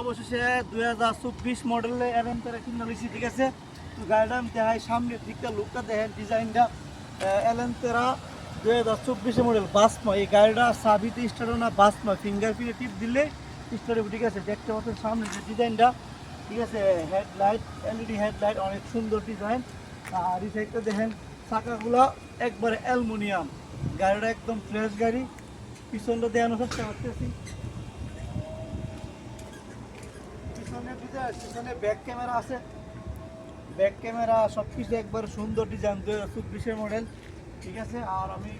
অবশেষে দুই হাজার চব্বিশ মডেলে এলেন্তারা কিনে নিয়েছি ঠিক আছে? তো গাড়িটা আমি দেখাই সামনের দিকটা লুকটা দেখেন, ডিজাইনটা। এলেন্তেরা দুই হাজার চব্বিশে মডেল বাসমা এই গাড়িটা সাবিতে স্টার্ট না বাসমা ফিঙ্গারপ্রিন্টে টিপ দিলে স্টার্ট ঠিক আছে? দেখতে পাচ্ছেন সামনে যে ডিজাইনটা, ঠিক আছে? হেডলাইট এলইডি হেডলাইট অনেক সুন্দর ডিজাইন। আর এই সাইডটা দেখেন, চাকাগুলো একবারে অ্যালুমিনিয়াম। গাড়িটা একদম ফ্রেশ গাড়ি। পিছনটা দেখানোর চেষ্টা করতেছি। পিছনের ভিতরে পিছনে ব্যাক ক্যামেরা আছে। ব্যাক ক্যামেরা সব কিছু একবার সুন্দর ডিজাইন দুই হাজার চব্বিশের মডেল ঠিক আছে? আর আমি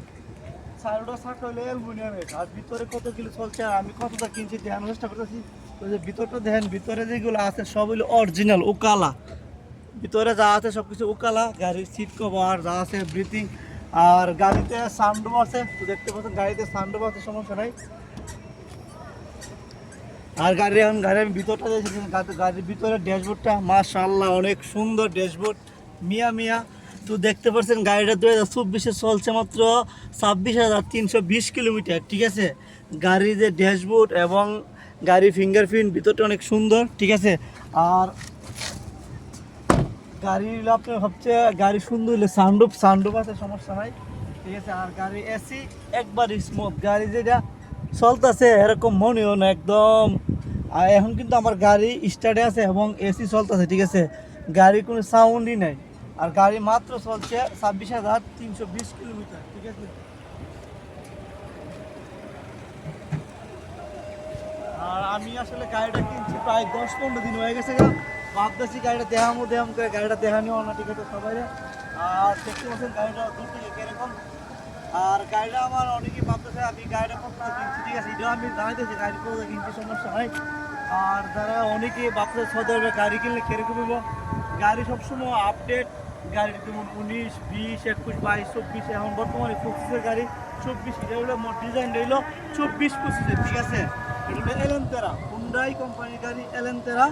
সাইডটা শার্ট হলে অ্যালুমিনিয়ামের আর ভিতরে কত কিলো চলছে আর আমি কতটা কিনছি দেখানোর চেষ্টা করতেছি। ওই যে ভিতরটা দেখেন, ভিতরে যেগুলো আছে সব হলো অরিজিনাল ওকালা ভিতরে যা আছে সব কিছু ওকালা গাড়ির সিট কভার যা আছে ব্রিথিং আর গাড়িতে সানডোভ আছে, তো দেখতে পাচ্ছেন গাড়িতে সানডোভ আছে, সমস্যা নাই। আর গাড়ি এখন গাড়ির ভিতরটা দেখেছি গাড়ির ভিতরে ড্যাশবোর্ডটা, মাশাআল্লাহ, অনেক সুন্দর ড্যাশবোর্ড। মিয়া মিয়া, তো দেখতে পাচ্ছেন গাড়িটা দু হাজার চব্বিশে চলছে মাত্র ছাব্বিশ হাজার তিনশো বিশ কিলোমিটার, ঠিক আছে? গাড়ির যে ড্যাশবোর্ড এবং গাড়ির ফিঙ্গারপ্রিন্ট ভিতরটা অনেক সুন্দর, ঠিক আছে? আর গাড়ি আপনার সবচেয়ে গাড়ি সুন্দর হলে সানডুপ সানডুপ আছে, সমস্যা নাই, ঠিক আছে? আর গাড়ি এসি একবার স্মুথ গাড়ি যেটা চলতেছে এরকম মনেও না, একদম আর এখন কিন্তু আমার গাড়ি স্টার্টে আছে এবং এসি চলতেছে, ঠিক আছে? গাড়ি কোনো সাউন্ডই নাই। আর গাড়ি মাত্র চলছে ছাব্বিশ হাজার তিনশো বিশ কিলোমিটার, ঠিক আছে? আর আমি আসলে গাড়িটা কিনছি প্রায় দশ পনেরো দিন হয়ে গেছে ভাবতেছি গাড়িটা দেখামো, দেখাম করে গাড়িটা দেখানিও না, ঠিক আছে সবাই আর দেখতে পাচ্ছেন গাড়িটা দূর থেকে কীরকম? আর গাড়িটা আমার অনেকেই ভাবতেছে, আমি গাড়িটা ঠিক আছে আমি জানাইতেছি গাড়ি কিনছি সমস্যা নাই। আর যারা অনেকেই ভাবতেছে গাড়ি কিনলে কীরকম হইব গাড়ি সবসময় আপডেট গাড়ি যেমন উনিশ, বিশ, একুশ, বাইশ, চব্বিশ, এখন বর্তমানে পঁচিশের গাড়ি, চব্বিশ, এটা হলো মোট ডিজাইন হইল চব্বিশ, পঁচিশের, ঠিক আছে? এটা হলো হুন্ডাই কোম্পানির গাড়ি এলেন্তেরা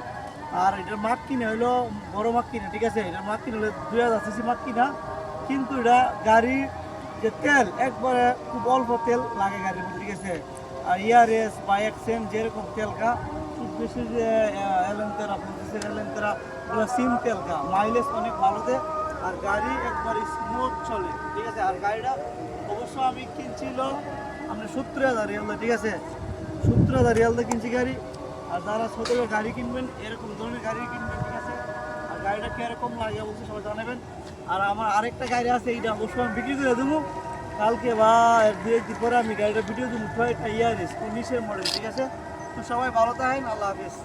আর এটার মাঠ কিনে হইল বড় মাঠ কিনে, ঠিক আছে? এটার মাঠ কিনে হলো দুই হাজার সিসি মাঠ কিনা, কিন্তু এটা গাড়ি যে তেল, একবারে খুব অল্প তেল লাগে গাড়ির মধ্যে, ঠিক আছে? আর ইয়ারএস বা এক্সেন যেরকম তেল গা খুব বেশি যে এলেন্তেরা পঁচিশের এলেন্তেরা ওগুলো সিম তেল গা মাইলেজ অনেক ভালো দেয় আর গাড়ি একবার স্মুথ চলে, ঠিক আছে? আর গাড়িটা অবশ্য আমি কিনছিল, আমরা সত্তর হাজার রিয়াল ঠিক আছে? সত্তর হাজার রিয়াল দিয়ে কিনছি গাড়ি। আর যারা ছোটো গাড়ি কিনবেন, এরকম ধরনের গাড়ি কিনবেন গাড়িটা কীরকম লাগে অবশ্যই সবাই জানাবেন। আর আমার আরেকটা গাড়ি আছে, এইটা অবশ্যই আমি বিক্রি করে দেবো। কালকে বা দু একদিন পরে আমি গাড়িটা ভিডিও দেবো। টয়টা ইয়ারিস উনিশের মডেল ঠিক আছে? তো সবাই ভালো থাকেন, আল্লাহ হাফিজ।